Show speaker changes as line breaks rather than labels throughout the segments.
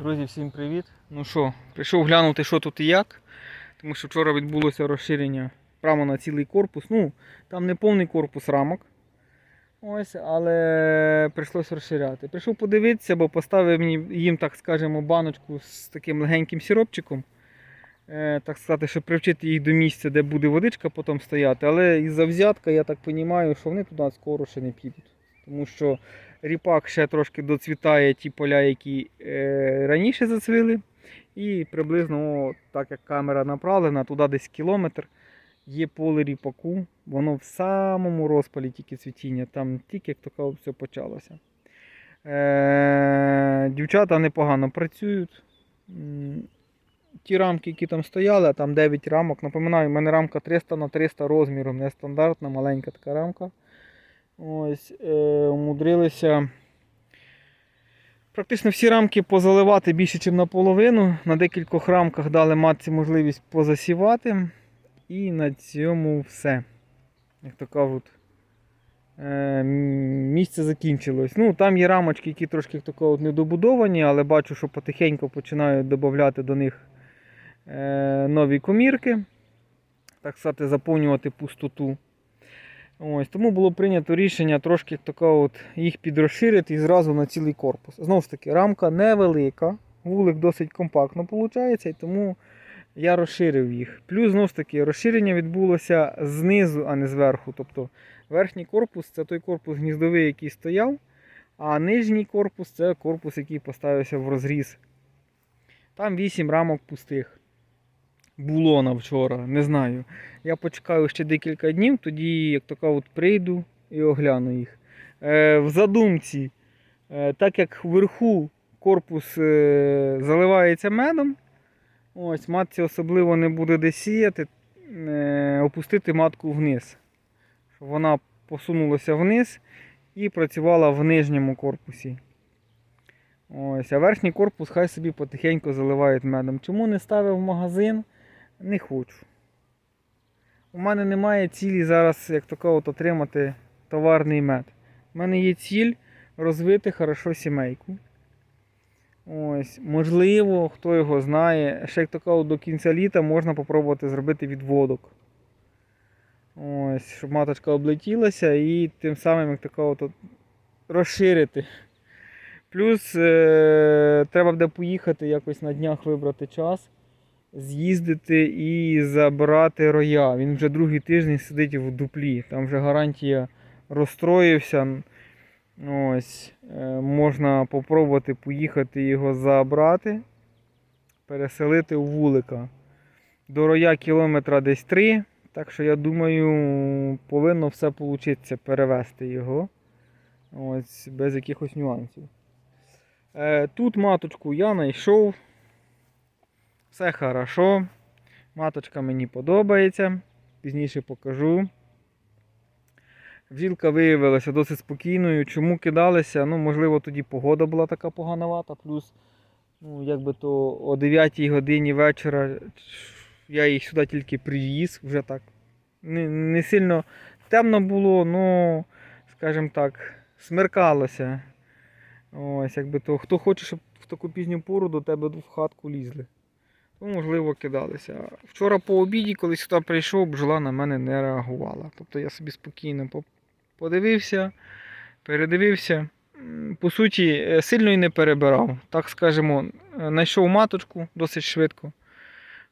Друзі, всім привіт. Ну що, прийшов глянути, що тут і як. Тому що вчора відбулося розширення прямо на цілий корпус. Ну, там не повний корпус рамок. Ось, але прийшлося розширяти. Прийшов подивитися, бо поставив їм, так скажемо, баночку з таким легеньким сиропчиком. Е, так сказати, щоб привчити їх до місця, де буде водичка потім стояти. Але із-за взятка, я так розумію, що вони туди скоро ще не підуть. Тому що ріпак ще трошки доцвітає ті поля, які е, раніше зацвіли. І приблизно, о, так як камера направлена, туди десь кілометр є поле ріпаку. Воно в самому розпалі тільки цвітіння, там тільки як таке все почалося. Е, дівчата непогано працюють. Ті рамки, які там стояли, а там 9 рамок. Напоминаю, в мене рамка 300 на 300 розміром, нестандартна, маленька така рамка. Ось, е, умудрилися практично всі рамки позаливати більше, ніж наполовину. На декількох рамках дали матці можливість позасівати. І на цьому все. Як то кажуть, е, місце закінчилось. Ну, там є рамочки, які трошки як то кажуть, недобудовані, але бачу, що потихеньку починають додати до них е, нові комірки. Так сказати, заповнювати пустоту. Ось, тому було прийнято рішення трошки така от, їх підрозширити і зразу на цілий корпус. Знову ж таки, рамка невелика, вулик досить компактно виходить, і тому я розширив їх. Плюс знову ж таки, розширення відбулося знизу, а не зверху. Тобто верхній корпус це той корпус гніздовий, який стояв, а нижній корпус це корпус, який поставився в розріз. Там 8 рамок пустих. Було на вчора, не знаю. Я почекаю ще декілька днів, тоді, як така, от прийду і огляну їх. Е, в задумці, е, так як вверху корпус е, заливається медом, ось матці особливо не буде де сіяти, е, опустити матку вниз. Щоб вона посунулася вниз і працювала в нижньому корпусі. Ось, а верхній корпус хай собі потихеньку заливають медом. Чому не ставив магазин? Не хочу. У мене немає цілі зараз, як тако, от отримати товарний мед. У мене є ціль розвити хорошо сімейку. Ось, можливо, хто його знає, ще як тако до кінця літа можна попробувати зробити відводок. Ось, щоб маточка облетілася і тим самим як тако, от, от, розширити. Плюс е- треба буде поїхати якось на днях вибрати час з'їздити і забрати роя. Він вже другий тиждень сидить в дуплі. Там вже гарантія розстроївся. Ось, е, можна попробувати поїхати його забрати, переселити у вулика. До роя кілометра десь 3. Так що я думаю, повинно все вийти перевезти його. Ось, без якихось нюансів. Е, Тут маточку я знайшов. Все хорошо. Маточка мені подобається. Пізніше покажу. Бджілка виявилася досить спокійною. Чому кидалися? Ну, можливо, тоді погода була така поганувата. Плюс, ну, якби то о 9 годині вечора я їх сюди тільки привіз, вже так. Не, не сильно темно було, ну, скажімо так, смеркалося. Ось, якби то, хто хоче, щоб в таку пізню пору до тебе в хатку лізли то, можливо, кидалися. Вчора по обіді, коли сюди прийшов, бджола на мене не реагувала. Тобто я собі спокійно подивився, передивився. По суті, е, сильно і не перебирав. Так скажемо, е, знайшов маточку досить швидко.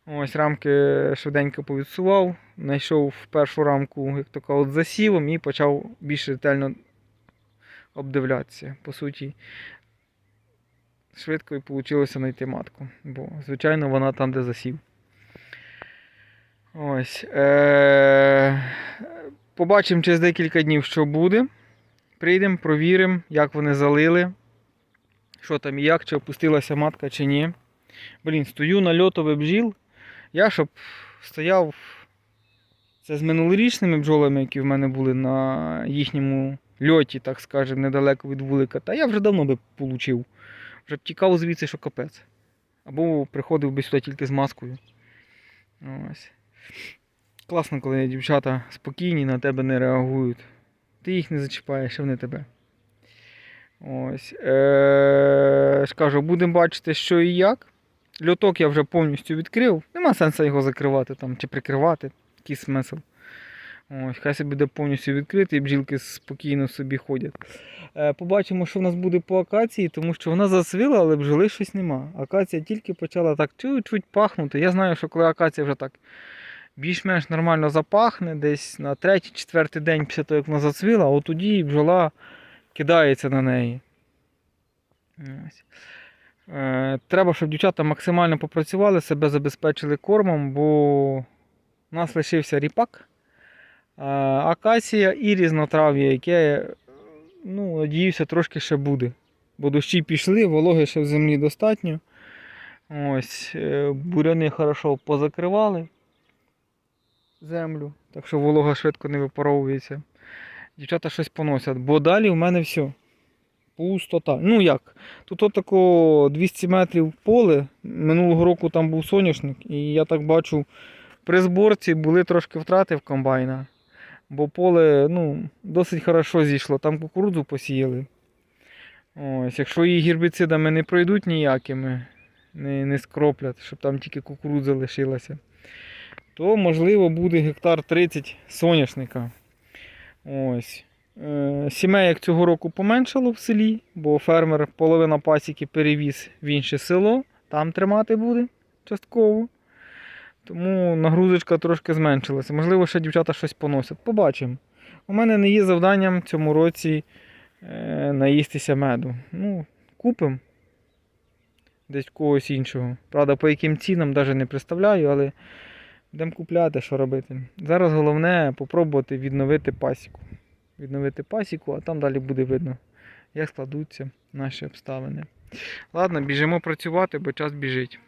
Ось рамки швиденько повідсував, знайшов першу рамку, як така от засівом і почав більш ретельно обдивлятися. По суті, швидко і вийшло знайти матку. Бо, звичайно, вона там, де засів. Ось. Е- побачимо через декілька днів, що буде. Прийдемо, провіримо, як вони залили. Що там і як, чи опустилася матка, чи ні. Блін, стою на льотовий бджіл. Я щоб стояв. Це з минулорічними бджолами, які в мене були на їхньому льоті, так скажемо, недалеко від вулика. Та я вже давно би получив вже б тікав звідси, що капець. Або приходив би сюди тільки з маскою. Ось. Класно, коли дівчата спокійні, на тебе не реагують. Ти їх не зачіпаєш, а вони тебе. Ось. Е- кажу, будемо бачити, що і як. Льоток я вже повністю відкрив. Нема сенсу його закривати там, чи прикривати. Який смисл. Ось, хай собі буде повністю відкритий, бджілки спокійно собі ходять. Е, побачимо, що в нас буде по акації, тому що вона засвіла, але бджоли щось нема. Акація тільки почала так чуть-чуть пахнути. Я знаю, що коли акація вже так більш-менш нормально запахне, десь на третій-четвертий день після того, як вона зацвіла, от тоді бджола кидається на неї. Е, треба, щоб дівчата максимально попрацювали, себе забезпечили кормом, бо у нас лишився ріпак, акація і різнотрав'я, яке, ну, надіюся, трошки ще буде. Бо дощі пішли, вологи ще в землі достатньо. Ось, е, буряни хорошо позакривали землю, так що волога швидко не випаровується. Дівчата щось поносять, бо далі в мене все. Пустота. Ну як? Тут отако 200 метрів поле. Минулого року там був соняшник, і я так бачу, при зборці були трошки втрати в комбайна. Бо поле ну, досить хорошо зійшло. Там кукурудзу посіяли. Ось, якщо її гербіцидами не пройдуть ніякими, не, не скроплять, щоб там тільки кукурудза лишилася, то можливо буде гектар 30 соняшника. Ось. Е, Сімей цього року поменшало в селі, бо фермер половина пасіки перевіз в інше село, там тримати буде частково. Тому нагрузочка трошки зменшилася. Можливо, ще дівчата щось поносять. Побачимо. У мене не є завданням цьому році е, наїстися меду. Ну, купимо десь когось іншого. Правда, по яким цінам навіть не представляю, але будемо купляти, що робити. Зараз головне попробувати відновити пасіку. Відновити пасіку, а там далі буде видно, як складуться наші обставини. Ладно, біжимо працювати, бо час біжить.